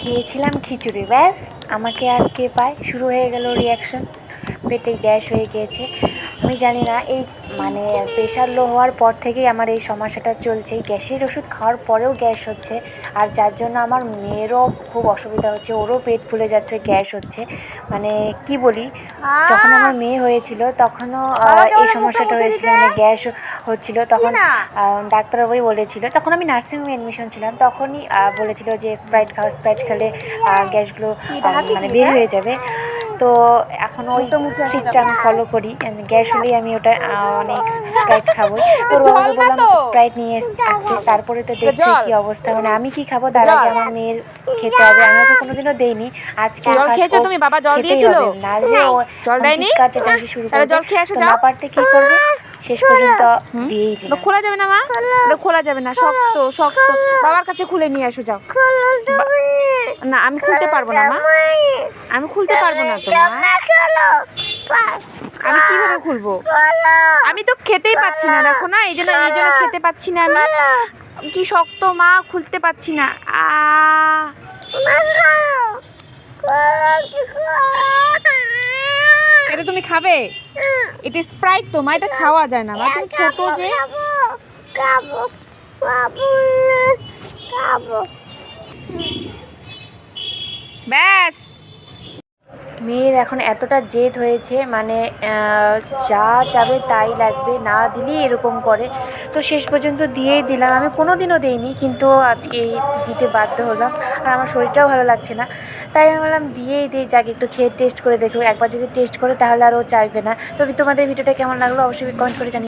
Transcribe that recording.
খেয়েছিলাম খিচুড়ি ব্যাস। আমাকে আর কে পায়? শুরু হয়ে গেল রিয়াকশন পেটে গ্যাস হয়ে গিয়েছে। আমি জানি না এই মানে প্রেশার লো হওয়ার পর থেকেই আমার এই সমস্যাটা চলছে। গ্যাসের ওষুধ খাওয়ার পরেও গ্যাস হচ্ছে আর যার জন্য আমার মেয়েরও খুব অসুবিধা হচ্ছে ওরও পেট ফুলে যাচ্ছে গ্যাস হচ্ছে। মানে কি বলি যখন আমার মেয়ে হয়েছিল তখনও এই সমস্যাটা হয়েছিল মানে গ্যাস হচ্ছিল তখন ডাক্তারবাবুই বলেছিল তখন আমি নার্সিংহোমে এডমিশন ছিলাম তখনই বলেছিল যে স্প্রাইট খাও স্প্রাইট খেলে গ্যাসগুলো মানে বের হয়ে যাবে। তো এখন ওই ট্রিকটা আমি ফলো করি। গ্যাস হলেই আমি ওটা মানে স্প্রাইট খাব। তোর বাবাকে বললাম স্প্রাইট নিয়ে আস- আসতে। তারপরে তো দেখছি কি অবস্থা। মানে আমি কি খাব? তার আগে আমার মেয়ের খেতে হবে। আমি ওকে কোনোদিনও দেইনি। আজকে তুমি? বাবা জল খেতেই দিয়েছিল? হবে। না দিলে ও মানে চিৎকার চেঁচামেচি শুরু করবে। জল খেয়ে আসো তো। না পারতে কি করবে? শেষ পর্যন্ত দিয়েই ওটা খোলা যাবে না মা? খোলা। যাবে না শক্ত শক্ত। বাবার কাছে খুলে নিয়ে আসো যাও। না, আমি খুলতে পারব না, মা। আমি খুলতে পারব না তো আমি কীভাবে খুলবো? আমি তো খেতেই পাচ্ছি না, দেখো না, এই জন্য এই জন্য খেতে পাচ্ছি না আমি কি শক্ত, মা, খুলতে পাচ্ছি না। এটা তুমি খাবে? এটা স্প্রাইট তো, মা, এটা খাওয়া যায় না, মা। তুমি ছোট যে। ব্যাস। মেয়ের এখন এতটা জেদ হয়েছে মানে যা চাবে তাই লাগবে, না দিলেই এরকম করে। তো শেষ পর্যন্ত দিয়েই দিলাম। আমি কোনো দিনও দিইনি, কিন্তু আজকে দিতে বাধ্য হলাম। আর আমার শরীরটাও ভালো লাগছে না। তাই আমি বললাম দিয়েই দিই, যাক, একটু খেয়ে টেস্ট করে দেখো। একবার যদি টেস্ট করে, তাহলে আর ও চাইবে না। তবে তোমাদের ভিডিওটা কেমন লাগল অবশ্যই কমেন্ট করে জানিয়ে